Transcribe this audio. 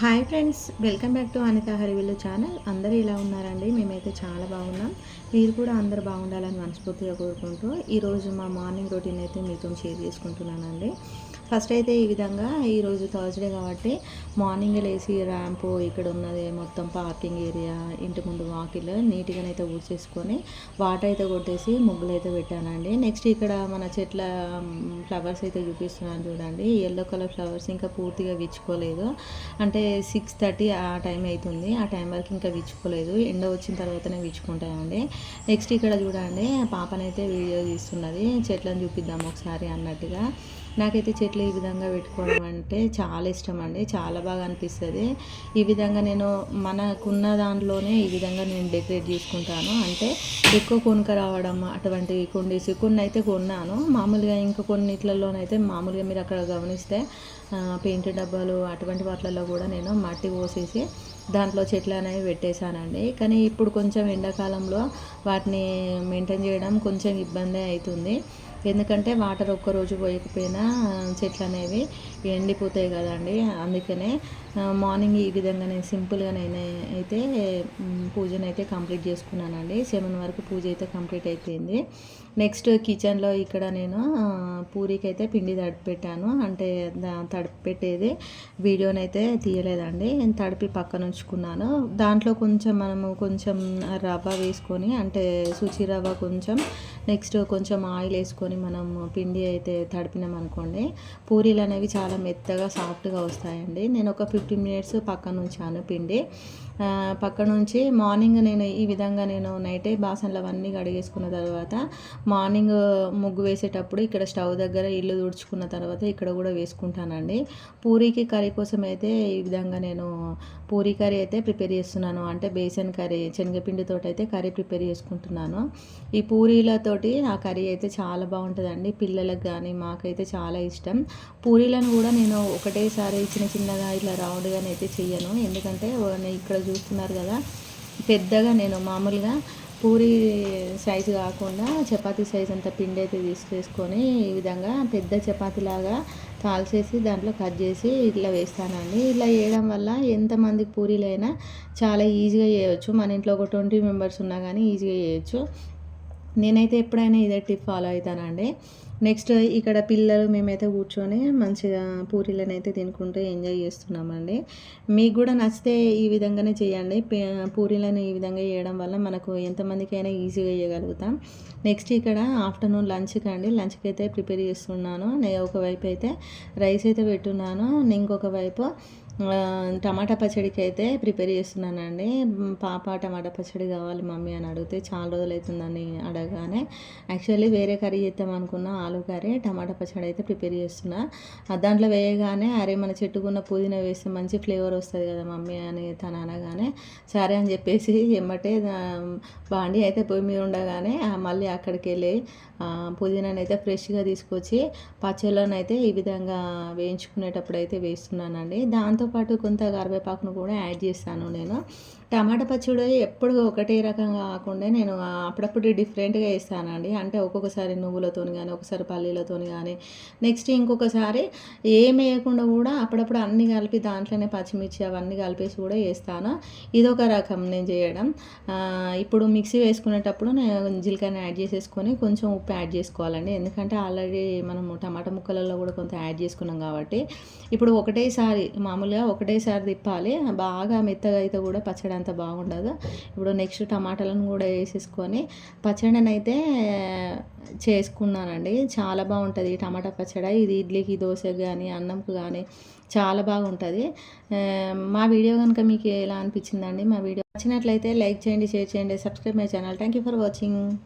Hi friends welcome back to Anitha Harivillu channel. అందరూ ఇలా ఉన్నారండి? మేమైతే చాలా బాగున్నాం. మీరు కూడా అందరు బాగుండాలని మనస్ఫూర్తిగా కోరుకుంటూ ఈరోజు మా మార్నింగ్ రొటీన్ అయితే మీతో షేర్ చేసుకుంటున్నానండి. ఫస్ట్ అయితే ఈ విధంగా ఈరోజు థర్స్డే కాబట్టి మార్నింగ్ లేచి ర్యాంపు ఇక్కడ ఉన్నది మొత్తం పార్కింగ్ ఏరియా ఇంటి ముందు వాకిల్ నీట్గానైతే ఊడ్చేసుకొని వాటర్ అయితే కొట్టేసి ముగ్గులు అయితే పెట్టానండి. నెక్స్ట్ ఇక్కడ మన చెట్ల ఫ్లవర్స్ అయితే చూపిస్తున్నాను చూడండి. ఎల్లో కలర్ ఫ్లవర్స్ ఇంకా పూర్తిగా విచ్చుకోలేదు. అంటే సిక్స్ థర్టీ ఆ టైం అవుతుంది ఆ టైం వరకు ఇంకా విచ్చుకోలేదు. ఎండ వచ్చిన తర్వాతనే విచ్చుకుంటాయండి నెక్స్ట్ ఇక్కడ చూడండి పాపనైతే వీడియో తీస్తున్నది. చెట్లను చూపిద్దాం ఒకసారి అన్నట్టుగా. నాకైతే చెట్లు ఈ విధంగా పెట్టుకోవడం అంటే చాలా ఇష్టం అండి చాలా బాగా అనిపిస్తుంది. ఈ విధంగా నేను మనకున్న దాంట్లోనే ఈ విధంగా నేను డెకరేట్ చేసుకుంటాను. అంటే ఎక్కువ కొనుక రావడం అటువంటివి కొండేసి కొన్ని అయితే కొన్నాను. మామూలుగా ఇంకా కొన్నిట్లలోనైతే మామూలుగా మీరు అక్కడ గమనిస్తే పెయింట్ డబ్బాలు అటువంటి వాటిలలో కూడా నేను మట్టి పోసేసి దాంట్లో చెట్లు అనేవి పెట్టేశానండి. కానీ ఇప్పుడు కొంచెం ఎండాకాలంలో వాటిని మెయింటైన్ చేయడం కొంచెం ఇబ్బంది అవుతుంది. ఎందుకంటే వాటర్ ఒక్కరోజు పోయకపోయినా చెట్లు అనేవి ఎండిపోతాయి కదండి అందుకనే మార్నింగ్ ఈ విధంగా నేను సింపుల్గా నేను అయితే పూజను అయితే కంప్లీట్ చేసుకున్నానండి. సెవెన్ వరకు పూజ అయితే కంప్లీట్ అయిపోయింది. నెక్స్ట్ కిచెన్లో ఇక్కడ నేను పూరికి అయితే పిండి తడిపెట్టాను. అంటే తడిపి పెట్టేది వీడియోనైతే తీయలేదండి. నేను తడిపి పక్కన ఉంచుకున్నాను. దాంట్లో కొంచెం మనము కొంచెం రవ్వ వేసుకొని అంటే సుచి రవ్వ కొంచెం నెక్స్ట్ కొంచెం ఆయిల్ వేసుకొని మనం పిండి అయితే తడిపినాం అనుకోండి పూరీలు అనేవి చాలా మెత్తగా సాఫ్ట్గా వస్తాయండి. నేను ఒక ఫిఫ్టీన్ మినిట్స్ పక్కన ఉంచాను పిండి. పక్క నుంచి మార్నింగ్ నేను ఈ విధంగా నేను నైటే బాసనలు అవన్నీ కడిగేసుకున్న తర్వాత మార్నింగ్ ముగ్గు వేసేటప్పుడు ఇక్కడ స్టవ్ దగ్గర ఇల్లు తుడుచుకున్న తర్వాత ఇక్కడ కూడా వేసుకుంటానండి. పూరీకి కర్రీ కోసం అయితే ఈ విధంగా నేను పూరీ కర్రీ అయితే ప్రిపేర్ చేస్తున్నాను. అంటే బేసన్ కర్రీ శనగపిండితో అయితే కర్రీ ప్రిపేర్ చేసుకుంటున్నాను. ఈ పూరీలతో తోటి ఆ కర్రీ అయితే చాలా బాగుంటుందండి. పిల్లలకు కానీ మాకైతే చాలా ఇష్టం. పూరీలను కూడా నేను ఒకటేసారి చిన్న చిన్నగా ఇట్లా రౌండ్గానే అయితే చెయ్యను. ఎందుకంటే ఇక్కడ చూస్తున్నారు కదా పెద్దగా నేను మామూలుగా పూరి సైజు కాకుండా చపాతీ సైజ్ అంత పిండి అయితే తీసుకేసుకొని ఈ విధంగా పెద్ద చపాతీలాగా కాల్చేసి దాంట్లో కట్ చేసి ఇట్లా వేస్తానండి. ఇట్లా వేయడం వల్ల ఎంతమంది పూరీలైనా చాలా ఈజీగా చేయవచ్చు మన ఇంట్లో ఒక ట్వంటీ మెంబర్స్ ఉన్నా కానీ ఈజీగా చేయొచ్చు. నేనైతే ఎప్పుడైనా ఇదే టిప్ ఫాలో అవుతానండి. నెక్స్ట్ ఇక్కడ పిల్లలు మేమైతే కూర్చొని మంచిగా పూరీలను అయితే తినుకుంటూ ఎంజాయ్ చేస్తున్నామండి. మీకు కూడా నచ్చితే ఈ విధంగానే చేయండి. పూరీలను ఈ విధంగా చేయడం వల్ల మనకు ఎంతమందికైనా ఈజీగా చేయగలుగుతాం నెక్స్ట్ ఇక్కడ ఆఫ్టర్నూన్ లంచ్కి అండి. లంచ్కి అయితే ప్రిపేర్ చేస్తున్నాను. నేను ఒకవైపు అయితే రైస్ అయితే పెట్టున్నాను. ఇంకొక వైపు టమాటా పచ్చడికి అయితే ప్రిపేర్ చేస్తున్నానండి. పాప టమాటా పచ్చడి కావాలి మమ్మీ అని అడిగితే చాలా రోజులు అవుతుందని అడగగానే యాక్చువల్లీ వేరే కర్రీ చేద్దాం అనుకున్న ఆలు కర్రీ టమాటా పచ్చడి అయితే ప్రిపేర్ చేస్తున్నా. దాంట్లో వేయగానే అరే మన చెట్టుకున్న పుదీనా వేస్తే మంచి ఫ్లేవర్ వస్తుంది కదా మమ్మీ అని తను అనగానే సరే అని చెప్పేసి ఎమ్మటే బాండి అయితే పొయ్యి మీద ఉండగానే మళ్ళీ అక్కడికి వెళ్ళి పుదీనాని అయితే ఫ్రెష్గా తీసుకొచ్చి పచ్చళ్ళను అయితే ఈ విధంగా వేయించుకునేటప్పుడు అయితే వేస్తున్నానండి. దాంతోపాటు కొంత కరివేపాకును కూడా యాడ్ చేస్తాను నేను. టమాటా పచ్చడి ఎప్పుడు ఒకటే రకంగా కాకుండా నేను అప్పుడప్పుడు డిఫరెంట్గా వేస్తానండి అంటే ఒక్కొక్కసారి నువ్వులతో కానీ ఒకసారి పల్లీలతో కానీ నెక్స్ట్ ఇంకొకసారి ఏం వేయకుండా కూడా అప్పుడప్పుడు అన్ని కలిపి దాంట్లోనే పచ్చిమిర్చి అవన్నీ కలిపేసి కూడా వేస్తాను. ఇదొక రకం నేను చేయడం. ఇప్పుడు మిక్సీ వేసుకునేటప్పుడు నేను జీలకర్ర యాడ్ చేసేసుకొని కొంచెం ఉప్పు యాడ్ చేసుకోవాలండి. ఎందుకంటే ఆల్రెడీ మనము టమాటా ముక్కలలో కూడా కొంత యాడ్ చేసుకున్నాం కాబట్టి. ఇప్పుడు ఒకటేసారి మామూలుగా ఒకటేసారి తిప్పాలి. బాగా మెత్తగా అయితే కూడా పచ్చడి అంత బాగుండదు. ఇప్పుడు నెక్స్ట్ టమాటాలను కూడా వేసేసుకొని పచ్చడిని అయితే చేసుకున్నానండి. చాలా బాగుంటుంది టమాటా పచ్చడి. ఇది ఇడ్లీకి దోశకి కానీ అన్నంకి కానీ చాలా బాగుంటుంది. మా వీడియో కనుక మీకు ఎలా అనిపించిందండి? మా వీడియో నచ్చినట్లయితే లైక్ చేయండి షేర్ చేయండి subscribe my channel. Thank you for watching